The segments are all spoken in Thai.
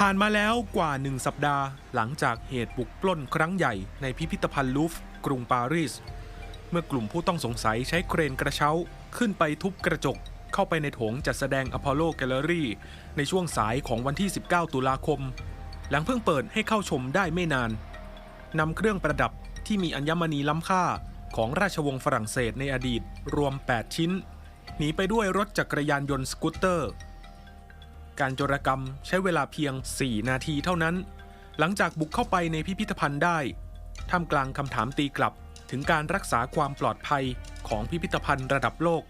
ผ่านมาแล้วกว่าหนึ่งสัปดาห์ หลังจากเหตุบุกปล้นครั้งใหญ่ในพิพิธภัณฑ์ลูฟ์กรุงปารีส เมื่อกลุ่มผู้ต้องสงสัยใช้เครนกระเช้า ขึ้นไปทุบกระจก เข้าไปในโถงจัดแสดงอพอลโลแกลเลอรี่ในช่วงสายของวันที่ 19 ตุลาคม หลังเพิ่งเปิดให้เข้าชมได้ไม่นานนำเครื่องประดับที่มีอัญมณีล้ำค่าของราชวงศ์ฝรั่งเศสในอดีตรวม 8 ชิ้น หนีไปด้วยรถจักรยานยนต์สกูตเตอร์ การโจรกรรมใช้เวลาเพียง 4 นาทีเท่านั้น หลังจากบุกเข้าไปในพิพิธภัณฑ์ได้ท่ามกลางคำถามตีกลับถึงการรักษาความปลอดภัยของพิพิธภัณฑ์ระดับโลก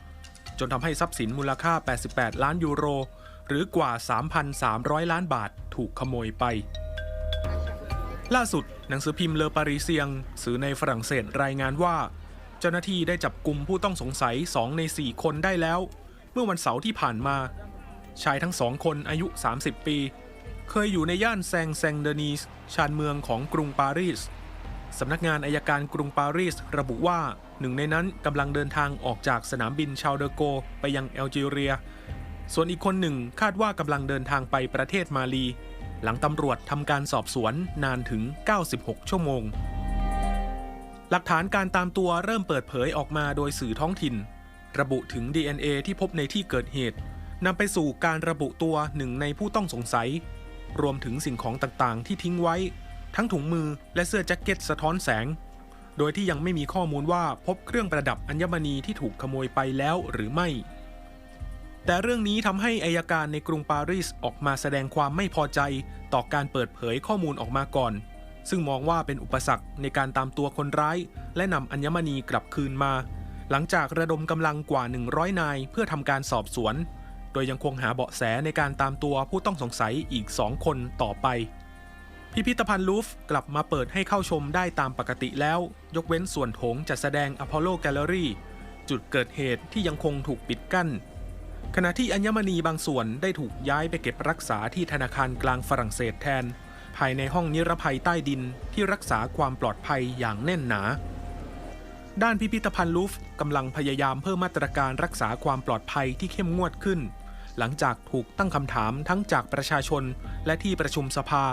จนทำให้ทรัพย์สินมูลค่า 88 ล้านยูโร หรือกว่า 3,300 ล้านบาทถูกขโมยไป ล่าสุดหนังสือพิมพ์เลอปารีเซียง สื่อในฝรั่งเศสรายงานว่า เจ้าหน้าที่ได้จับกลุ่มผู้ต้องสงสัย 2 ใน 4 คนได้แล้ว เมื่อวันเสาร์ที่ผ่านมา ชายทั้งสองคนอายุ 30 ปี เคยอยู่ในย่านแซงแซงเดนีส ชานเมืองของกรุงปารีสสำนักงานอายการกรุงปารีสระบุว่าหนึ่งในนั้นกำลังเดินทางออกจากสนามบินชาลเดโก ไปยังแอลจีเรีย ส่วนอีกคนหนึ่งคาดว่ากำลังเดินทางไปประเทศมาลี หลังตำรวจทำการสอบสวนนานถึง 96 ชั่วโมง หลักฐานการตามตัวเริ่มเปิดเผยออกมาโดยสื่อท้องถิ่น ระบุถึง DNA ที่พบในที่เกิดเหตุ นำไปสู่การระบุตัวหนึ่งในผู้ต้องสงสัย รวมถึงสิ่งของต่างๆ ที่ทิ้งไว้ ทั้งถุงมือและเสื้อแจ็คเก็ตสะท้อนแสง โดยที่ยังไม่มีข้อมูลว่าพบเครื่องประดับอัญมณีที่ถูกขโมยไปแล้วหรือไม่ แต่เรื่องนี้ทำให้อายการในกรุงปารีสออกมาแสดงความไม่พอใจต่อการเปิดเผยข้อมูลออกมาก่อน ซึ่งมองว่าเป็นอุปสรรคในการตามตัวคนร้าย และนำอัญมณีกลับคืนมา หลังจากระดมกำลังกว่า 100 นายเพื่อทำการสอบสวน ดยยังคงหาเบาะแสในการตามตัวผู้ต้องสงสัยอีก 2 คนต่อไป พิพิธภัณฑ์ลูฟ์กลับมาเปิดให้เข้าชมได้ตามปกติแล้ว ยกเว้นส่วนโถงจัดแสดงอพอลโลแกลเลอรี่จุดเกิดเหตุที่ยังคงถูกปิดกั้น ขณะที่อัญมณีบางส่วนได้ถูกย้ายไปเก็บรักษาที่ธนาคารกลางฝรั่งเศสแทน ภายในห้องนิรภัยใต้ดินที่รักษาความปลอดภัยอย่างแน่นหนาด้านพิพิธภัณฑ์ลูฟ์กำลังพยายามเพิ่มมาตรการรักษาความปลอดภัยที่เข้มงวดขึ้น หลังจากถูกตั้งคำถามทั้งจากประชาชนและที่ประชุมสภา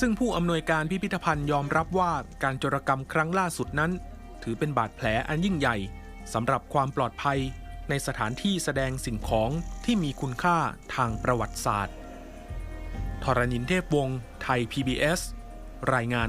ซึ่งผู้อำนวยการพิพิธภัณฑ์ยอมรับว่าการโจรกรรมครั้งล่าสุดนั้น ถือเป็นบาดแผลอันยิ่งใหญ่สำหรับความปลอดภัย ในสถานที่แสดงสิ่งของที่มีคุณค่าทางประวัติศาสตร์ทรณินเทพวงศ์ไทย PBS รายงาน